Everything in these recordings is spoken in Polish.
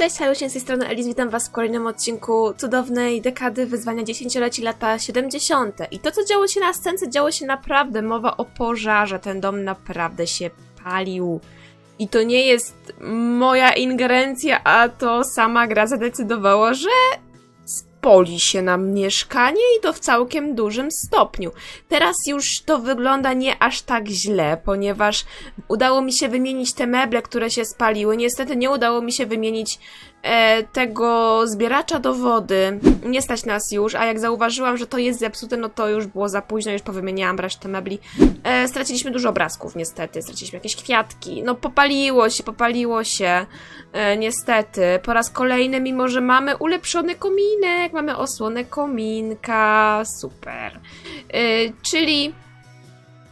Cześć, Halusie, z tej strony Elis, witam was w kolejnym odcinku cudownej dekady wyzwania dziesięcioleci lata 70. I to, co działo się na scence, działo się naprawdę, mowa o pożarze, ten dom naprawdę się palił. I to nie jest moja ingerencja, a to sama gra zadecydowała, że spoli się nam mieszkanie i to w całkiem dużym stopniu. Teraz już to wygląda nie aż tak źle, ponieważ udało mi się wymienić te meble, które się spaliły. Niestety nie udało mi się wymienić e, tego zbieracza do wody. Nie stać nas już, a jak zauważyłam, że to jest zepsute, no to już było za późno, już powymieniałam resztę mebli. E, straciliśmy dużo obrazków, niestety. Straciliśmy jakieś kwiatki. No popaliło się, popaliło się. E, niestety. Po raz kolejny, mimo że mamy ulepszony kominek, mamy osłonę kominka. Super. E, czyli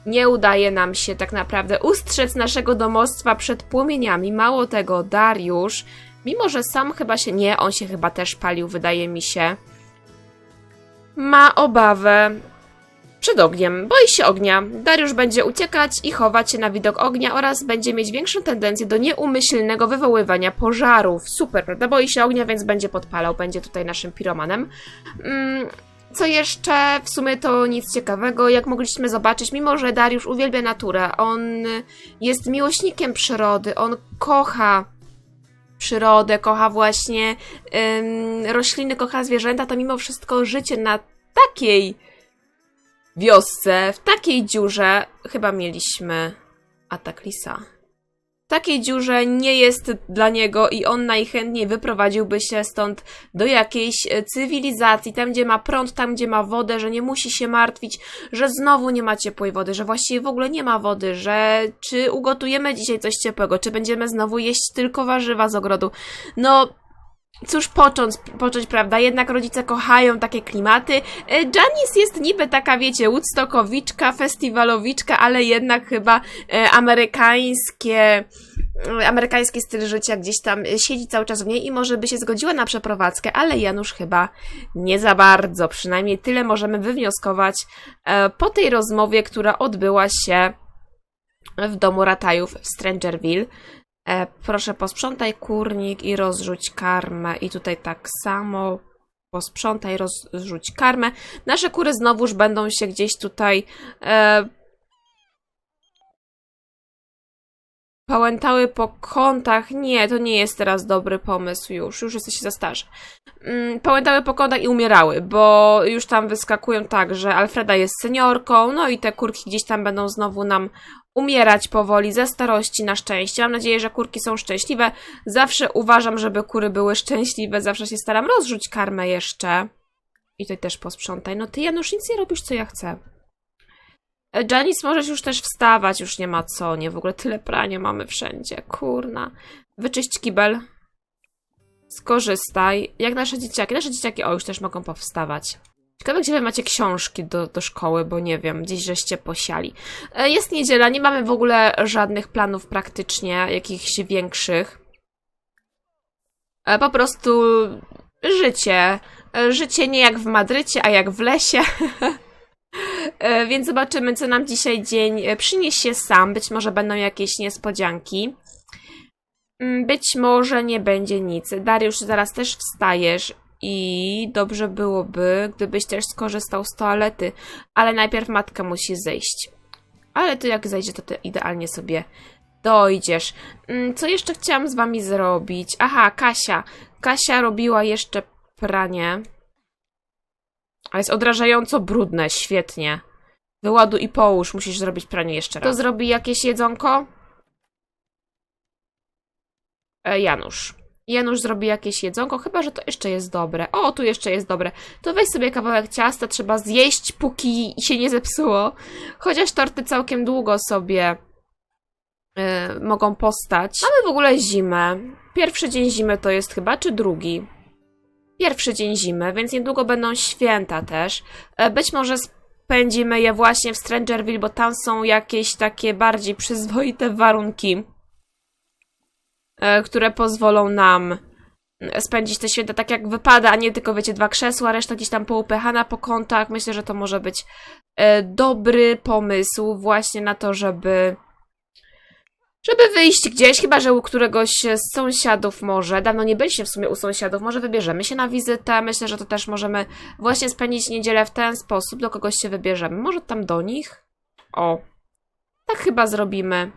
nie udaje nam się tak naprawdę ustrzec naszego domostwa przed płomieniami. Mało tego, Dariusz, mimo że sam chyba się nie, on się chyba też palił, wydaje mi się, ma obawę przed ogniem. Boi się ognia. Dariusz będzie uciekać i chować się na widok ognia oraz będzie mieć większą tendencję do nieumyślnego wywoływania pożarów. Super, prawda? Boi się ognia, więc będzie podpalał, będzie tutaj naszym piromanem. Mm, co jeszcze? W sumie to nic ciekawego. Jak mogliśmy zobaczyć, mimo że Dariusz uwielbia naturę, on jest miłośnikiem przyrody, on kocha przyrodę, kocha właśnie ym, rośliny, kocha zwierzęta, to mimo wszystko życie na takiej wiosce, w takiej dziurze, chyba mieliśmy atak lisa. Takiej dziurze nie jest dla niego i on najchętniej wyprowadziłby się stąd do jakiejś e, cywilizacji, tam gdzie ma prąd, tam gdzie ma wodę, że nie musi się martwić, że znowu nie ma ciepłej wody, że właściwie w ogóle nie ma wody, że czy ugotujemy dzisiaj coś ciepłego, czy będziemy znowu jeść tylko warzywa z ogrodu. No, Cóż począć, począć, prawda? Jednak rodzice kochają takie klimaty. E, Janice jest niby taka, wiecie, woodstockowiczka, festiwalowiczka, ale jednak chyba e, amerykańskie, e, amerykański styl życia gdzieś tam siedzi cały czas w niej i może by się zgodziła na przeprowadzkę, ale Janusz chyba nie za bardzo. Przynajmniej tyle możemy wywnioskować po tej rozmowie, która odbyła się w domu Ratajów w Strangerville. E, proszę posprzątaj kurnik i rozrzuć karmę. I tutaj tak samo posprzątaj, rozrzuć karmę. Nasze kury znowuż będą się gdzieś tutaj e, pałętały po kątach. Nie, to nie jest teraz dobry pomysł już. Już jesteście za starzy. Mm, pałętały po kątach i umierały, bo już tam wyskakują tak, że Alfreda jest seniorką, no i te kurki gdzieś tam będą znowu nam umierać powoli ze starości na szczęście. Mam nadzieję, że kurki są szczęśliwe. Zawsze uważam, żeby kury były szczęśliwe. Zawsze się staram rozrzuć karmę jeszcze. I tutaj też posprzątaj. No ty, Janusz, nic nie robisz, co ja chcę. E, Janice, możesz już też wstawać, już nie ma co, nie? W ogóle tyle prania mamy wszędzie, kurna. Wyczyść kibel. Skorzystaj. Jak nasze dzieciaki. Nasze dzieciaki, o, już też mogą powstawać. Ciekawe, gdzie wy macie książki do, do szkoły, bo nie wiem, gdzieś żeście posiali. E, Jest niedziela, nie mamy w ogóle żadnych planów praktycznie, jakichś większych. E, Po prostu życie. Życie nie jak w Madrycie, a jak w lesie. E, Więc zobaczymy, co nam dzisiaj dzień e, przyniesie sam. Być może będą jakieś niespodzianki. Mm, Być może nie będzie nic. Dariusz, zaraz też wstajesz i dobrze byłoby, gdybyś też skorzystał z toalety, ale najpierw matka musi zejść. Ale ty jak zejdzie, to ty idealnie sobie dojdziesz. Mm, Co jeszcze chciałam z wami zrobić? Aha, Kasia. Kasia robiła jeszcze pranie. A jest odrażająco brudne, świetnie. Wyładuj i połóż, musisz zrobić pranie jeszcze raz. To zrobi jakieś jedzonko? E, Janusz. Janusz zrobi jakieś jedzonko, chyba że to jeszcze jest dobre. O, tu jeszcze jest dobre. To weź sobie kawałek ciasta, trzeba zjeść, póki się nie zepsuło. Chociaż torty całkiem długo sobie e, mogą postać. Mamy w ogóle zimę. Pierwszy dzień zimy to jest chyba, czy drugi? Pierwszy dzień zimy, więc niedługo będą święta też. E, być może spędzimy je właśnie w Strangerville, bo tam są jakieś takie bardziej przyzwoite warunki e, które pozwolą nam spędzić te święta tak jak wypada, a nie tylko, wiecie, dwa krzesła, reszta gdzieś tam poupychana po kątach. Myślę, że to może być e, dobry pomysł właśnie na to, żeby żeby wyjść gdzieś, chyba że u któregoś z sąsiadów może. Dawno nie byliśmy w sumie u sąsiadów, może wybierzemy się na wizytę. Myślę, że to też możemy właśnie spędzić niedzielę w ten sposób, do kogoś się wybierzemy. Może tam do nich? O, tak chyba zrobimy.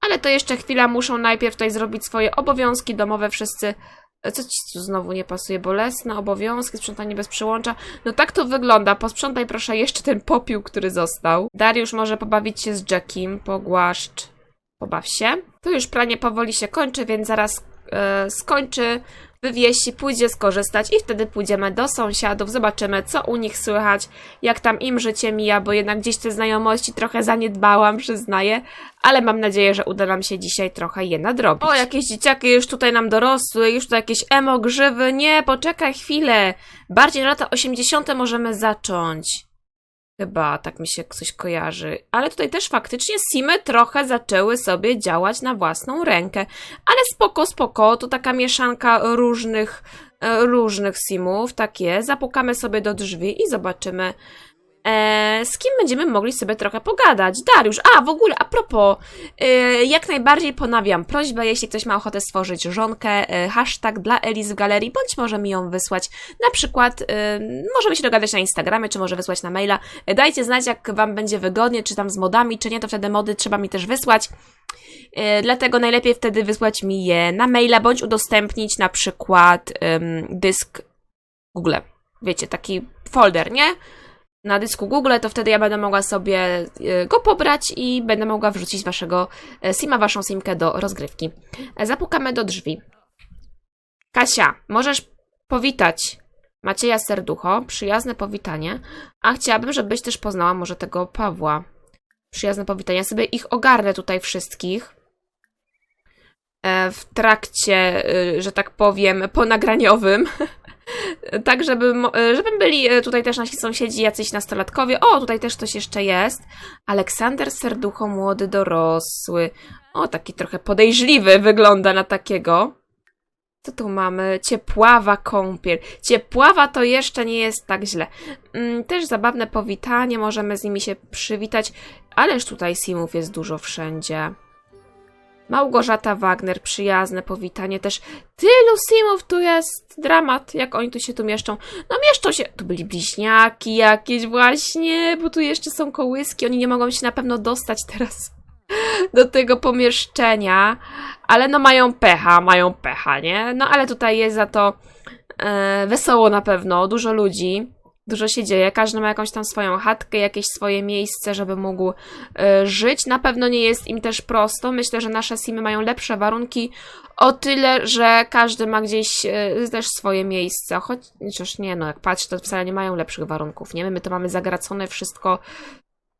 Ale to jeszcze chwila, muszą najpierw tutaj zrobić swoje obowiązki domowe wszyscy. E, Co ci tu znowu nie pasuje? Bolesne obowiązki, sprzątanie bez przyłącza. No tak to wygląda. Posprzątaj proszę jeszcze ten popiół, który został. Dariusz może pobawić się z Jackiem. Pogłaszcz. Pobaw się. Tu już pranie powoli się kończy, więc zaraz e, skończy, wywiesi, pójdzie skorzystać i wtedy pójdziemy do sąsiadów, zobaczymy co u nich słychać, jak tam im życie mija, bo jednak gdzieś te znajomości trochę zaniedbałam, przyznaję, ale mam nadzieję, że uda nam się dzisiaj trochę je nadrobić. O, jakieś dzieciaki już tutaj nam dorosły, już tutaj jakieś emo grzywy, nie, poczekaj chwilę, bardziej na lata 80. możemy zacząć. Chyba tak mi się coś kojarzy. Ale tutaj też faktycznie Simy trochę zaczęły sobie działać na własną rękę. Ale spoko, spoko, to taka mieszanka różnych, e, różnych Simów, tak jest. Zapukamy sobie do drzwi i zobaczymy, e, z kim będziemy mogli sobie trochę pogadać. Dariusz, a w ogóle, a propos, e, jak najbardziej ponawiam prośbę, jeśli ktoś ma ochotę stworzyć żonkę, e, hashtag dla Elis w galerii, bądź może mi ją wysłać. Na przykład, e, możemy się dogadać na Instagramie, czy może wysłać na maila. E, Dajcie znać, jak Wam będzie wygodnie, czy tam z modami, czy nie, to wtedy mody trzeba mi też wysłać. E, Dlatego najlepiej wtedy wysłać mi je na maila, bądź udostępnić na przykład dysk Google. Wiecie, taki folder, nie? Na dysku Google, to wtedy ja będę mogła sobie e, go pobrać i będę mogła wrzucić waszego e, sima, waszą simkę do rozgrywki. E, Zapukamy do drzwi. Kasia, możesz powitać Macieja Serducho, przyjazne powitanie, a chciałabym, żebyś też poznała może tego Pawła. Przyjazne powitanie. Ja sobie ich ogarnę tutaj wszystkich w trakcie, y, że tak powiem, ponagraniowym. tak, żeby, e, żeby byli e, tutaj też nasi sąsiedzi, jacyś nastolatkowie. O, tutaj też ktoś jeszcze jest. Aleksander Serducho, młody dorosły. O, taki trochę podejrzliwy wygląda na takiego. Co tu mamy? Ciepława kąpiel. Ciepława to jeszcze nie jest tak źle. Mm, też zabawne powitanie, możemy z nimi się przywitać. Ależ tutaj simów jest dużo wszędzie. Małgorzata Wagner, przyjazne powitanie też. Tylu simów tu jest, dramat, jak oni tu się tu mieszczą. No mieszczą się, tu byli bliźniaki jakieś właśnie, bo tu jeszcze są kołyski, oni nie mogą się na pewno dostać teraz do tego pomieszczenia, ale no mają pecha, mają pecha, nie? No ale tutaj jest za to e, wesoło na pewno, dużo ludzi, dużo się dzieje, każdy ma jakąś tam swoją chatkę, jakieś swoje miejsce, żeby mógł e, żyć. Na pewno nie jest im też prosto. Myślę, że nasze simy mają lepsze warunki o tyle, że każdy ma gdzieś e, też swoje miejsce. Chociaż nie, no jak patrzę, to wcale nie mają lepszych warunków, nie? My to mamy zagracone wszystko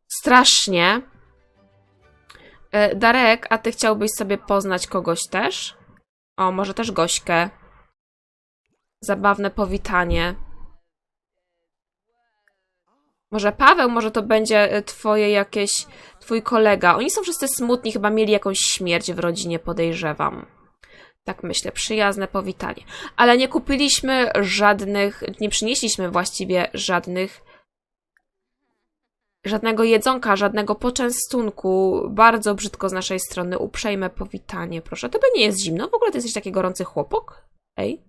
strasznie. E, Darek, a ty chciałbyś sobie poznać kogoś też? O, może też Gośkę. Zabawne powitanie. Może Paweł, może to będzie e, twoje jakieś, twój kolega. Oni są wszyscy smutni, chyba mieli jakąś śmierć w rodzinie, podejrzewam. Tak myślę, przyjazne powitanie. Ale nie kupiliśmy żadnych, nie przynieśliśmy właściwie żadnych żadnego jedzonka, żadnego poczęstunku. Bardzo brzydko z naszej strony. Uprzejme powitanie, proszę. Tobie nie jest zimno? W ogóle ty jesteś taki gorący chłopok? Ej?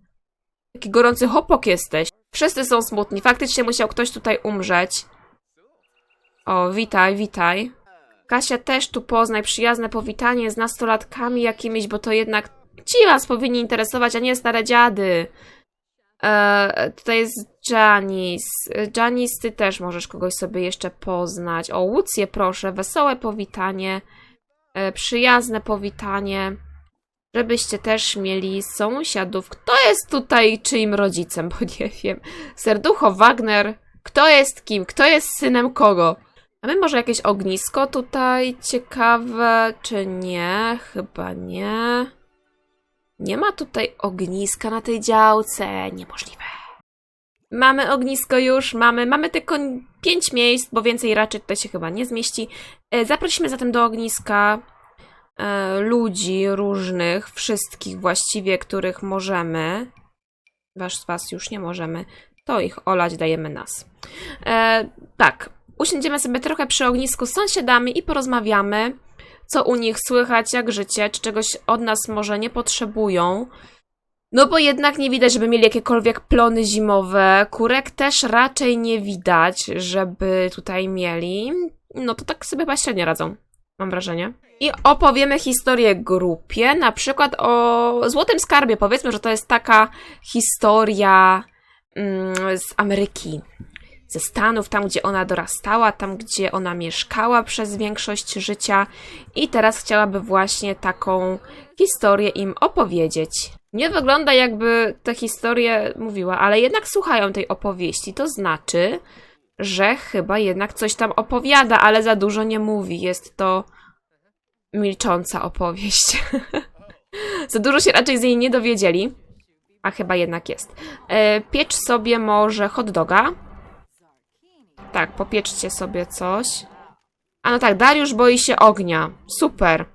Taki gorący chłopok jesteś. Wszyscy są smutni. Faktycznie musiał ktoś tutaj umrzeć. O, witaj, witaj. Kasia też tu poznaj. Przyjazne powitanie z nastolatkami jakimiś, bo to jednak ci was powinni interesować, a nie stare dziady. E, tutaj jest Janice. Janice, ty też możesz kogoś sobie jeszcze poznać. O, Łucję proszę, wesołe powitanie, e, przyjazne powitanie, żebyście też mieli sąsiadów. Kto jest tutaj czyim rodzicem, bo nie wiem. Serducho Wagner, kto jest kim, kto jest synem kogo? Mamy może jakieś ognisko tutaj ciekawe, czy nie? Chyba nie. Nie ma tutaj ogniska na tej działce. Niemożliwe. Mamy ognisko już, mamy, mamy tylko pięć miejsc, bo więcej raczej tutaj się chyba nie zmieści. E, Zaprosimy zatem do ogniska e, ludzi różnych, wszystkich właściwie, których możemy. Wasz was już nie możemy. To ich olać, dajemy nas. E, tak, usiądziemy sobie trochę przy ognisku z sąsiadami i porozmawiamy. co u nich słychać, jak życie, czy czegoś od nas może nie potrzebują. No bo jednak nie widać, żeby mieli jakiekolwiek plony zimowe. Kurek też raczej nie widać, żeby tutaj mieli. No to tak sobie chyba średnio radzą, mam wrażenie. I opowiemy historię grupie, na przykład o Złotym Skarbie. Powiedzmy, że to jest taka historia mm, z Ameryki, ze Stanów, tam gdzie ona dorastała, tam gdzie ona mieszkała przez większość życia i teraz chciałaby właśnie taką historię im opowiedzieć. Nie wygląda jakby tę historię mówiła, ale jednak słuchają tej opowieści. To znaczy, że chyba jednak coś tam opowiada, ale za dużo nie mówi. Jest to milcząca opowieść. za dużo się raczej z niej nie dowiedzieli, a chyba jednak jest. E, piecz sobie może hot doga. Tak, popieczcie sobie coś. A no tak, Dariusz boi się ognia. Super.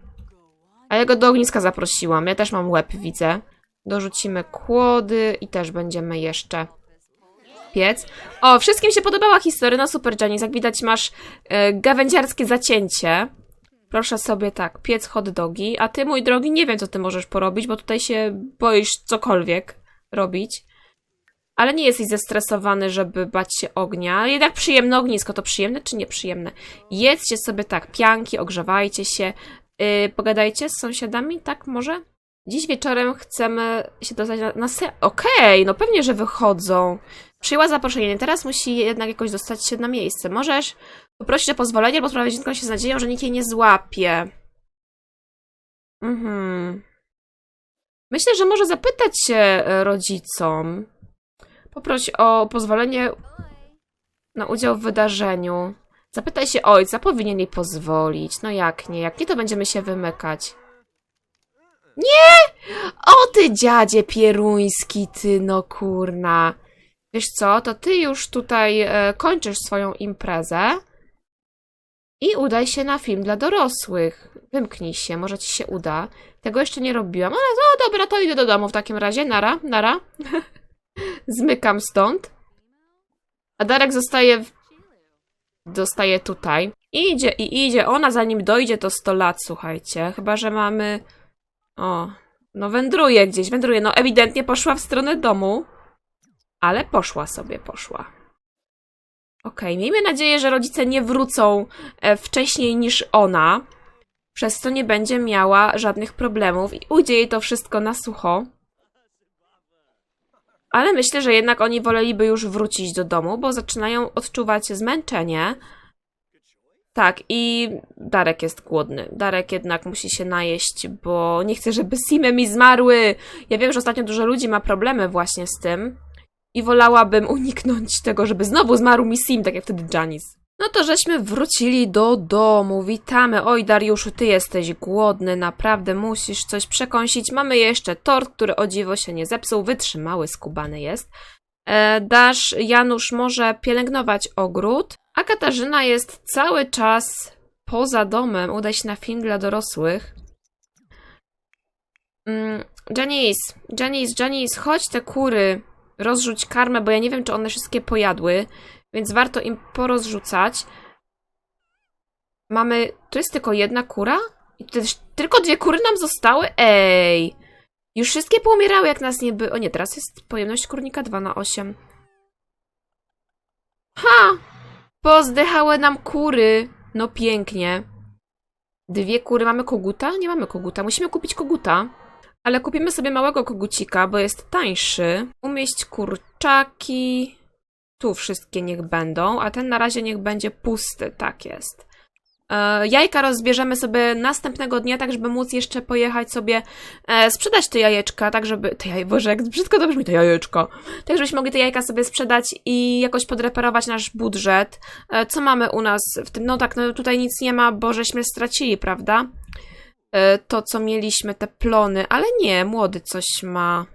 A ja go do ogniska zaprosiłam. Ja też mam łeb, widzę. Dorzucimy kłody i też będziemy jeszcze piec. O, wszystkim się podobała historia. No super, Janice. Jak widać masz e, gawędziarskie zacięcie. Proszę sobie tak, piec hot dogi. A ty, mój drogi, nie wiem, co ty możesz porobić, bo tutaj się boisz cokolwiek robić. Ale nie jesteś zestresowany, żeby bać się ognia. Jednak przyjemne ognisko. To przyjemne czy nieprzyjemne? Jedzcie sobie tak pianki, ogrzewajcie się. Yy, pogadajcie z sąsiadami, tak może? Dziś wieczorem chcemy się dostać na, na se... Okej, no pewnie, że wychodzą. Przyjęła zaproszenie, teraz musi jednak jakoś dostać się na miejsce. Możesz poprosić o pozwolenie, albo sprawić się z nadzieją, że nikt jej nie złapie. Mhm. Myślę, że może zapytać się e, rodzicom. Poproś o pozwolenie na udział w wydarzeniu. Zapytaj się ojca, powinien jej pozwolić. No jak nie, jak nie, to będziemy się wymykać. Nie! O ty dziadzie pieruński, ty no kurna. Wiesz co, to ty już tutaj e, kończysz swoją imprezę i udaj się na film dla dorosłych. Wymknij się, może ci się uda. Tego jeszcze nie robiłam, ale no dobra, to idę do domu w takim razie. Nara, nara. Zmykam stąd. A Darek zostaje w... Zostaje tutaj. Idzie, i idzie. Ona zanim dojdzie to 100 lat, słuchajcie. Chyba, że mamy... O, no wędruje gdzieś, wędruje. No ewidentnie poszła w stronę domu. Ale poszła sobie, poszła. Okej, miejmy nadzieję, że rodzice nie wrócą e, wcześniej niż ona, przez co nie będzie miała żadnych problemów i ujdzie jej to wszystko na sucho. Ale myślę, że jednak oni woleliby już wrócić do domu, bo zaczynają odczuwać zmęczenie. Tak, i Darek jest głodny. Darek jednak musi się najeść, bo nie chce, żeby Simy mi zmarły. Ja wiem, że ostatnio dużo ludzi ma problemy właśnie z tym. I wolałabym uniknąć tego, żeby znowu zmarł mi Sim, tak jak wtedy Janice. No to żeśmy wrócili do domu. Witamy. Oj, Dariuszu, ty jesteś głodny, naprawdę musisz coś przekąsić. Mamy jeszcze tort, który o dziwo się nie zepsuł, wytrzymały, skubany jest. E, Dasz, Janusz może pielęgnować ogród, a Katarzyna jest cały czas poza domem. Udaj się na film dla dorosłych. Mm, Janice, Janice, Janice, chodź te kury, rozrzuć karmę, bo ja nie wiem, czy one wszystkie pojadły, więc warto im porozrzucać. Mamy, tu jest tylko jedna kura? I też tylko dwie kury nam zostały? Ej! Już wszystkie poumierały, jak nas nie było. O nie, teraz jest pojemność kurnika 2 na 8. Ha! Pozdychały nam kury. No pięknie. Dwie kury. Mamy koguta? Nie mamy koguta. Musimy kupić koguta. Ale kupimy sobie małego kogucika, bo jest tańszy. Umieść kurczaki. Tu wszystkie niech będą, a ten na razie niech będzie pusty. Tak jest. E, jajka rozbierzemy sobie następnego dnia, tak żeby móc jeszcze pojechać sobie e, sprzedać te jajeczka, tak żeby... Te jaj... Boże, jak brzydko to brzmi, te jajeczko. Tak żebyśmy mogli te jajka sobie sprzedać i jakoś podreperować nasz budżet. E, co mamy u nas w tym? No tak, no tutaj nic nie ma, bo żeśmy stracili, prawda? To, co mieliśmy, te plony, ale nie, młody coś ma.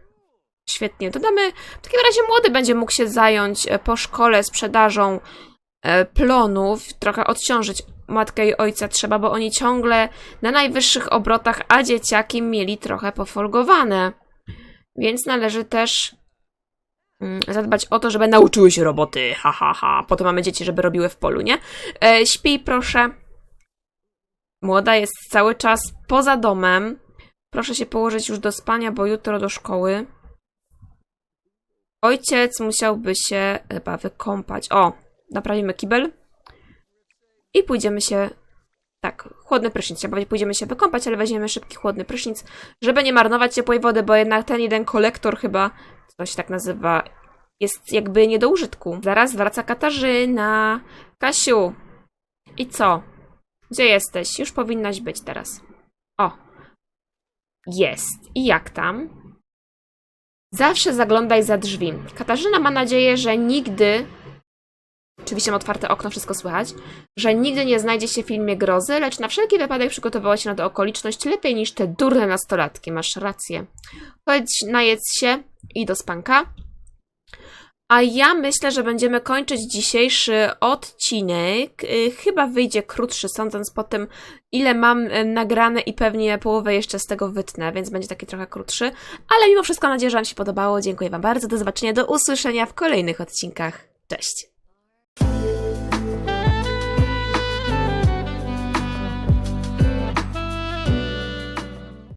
Świetnie, dodamy. W takim razie młody będzie mógł się zająć e, po szkole sprzedażą e, plonów, trochę odciążyć matkę i ojca trzeba, bo oni ciągle na najwyższych obrotach, a dzieciaki mieli trochę pofolgowane. Więc należy też mm, zadbać o to, żeby nauczyły się roboty. Ha, ha, ha. Potem mamy dzieci, żeby robiły w polu, nie? E, śpij proszę. Młoda jest cały czas poza domem. Proszę się położyć już do spania, bo jutro do szkoły. Ojciec musiałby się chyba wykąpać. O, naprawimy kibel. I pójdziemy się. Tak, chłodny prysznic. Powiedzieć, pójdziemy się wykąpać, ale weźmiemy szybki chłodny prysznic, żeby nie marnować ciepłej wody, bo jednak ten jeden kolektor chyba, to się tak nazywa, jest jakby nie do użytku. Zaraz wraca Katarzyna. Kasiu, i co? Gdzie jesteś? Już powinnaś być teraz. O. Jest. I jak tam? Zawsze zaglądaj za drzwi. Katarzyna ma nadzieję, że nigdy. Oczywiście mam otwarte okno, wszystko słychać. Że nigdy nie znajdzie się w filmie grozy, lecz na wszelki wypadek przygotowała się na tę okoliczność lepiej niż te durne nastolatki. Masz rację. Chodź, najedz się i do spanka. A ja myślę, że będziemy kończyć dzisiejszy odcinek. Y, Chyba wyjdzie krótszy, sądząc po tym, ile mam y, nagrane i pewnie połowę jeszcze z tego wytnę, więc będzie taki trochę krótszy. Ale mimo wszystko nadzieję, że Wam się podobało. Dziękuję Wam bardzo. Do zobaczenia, do usłyszenia w kolejnych odcinkach. Cześć!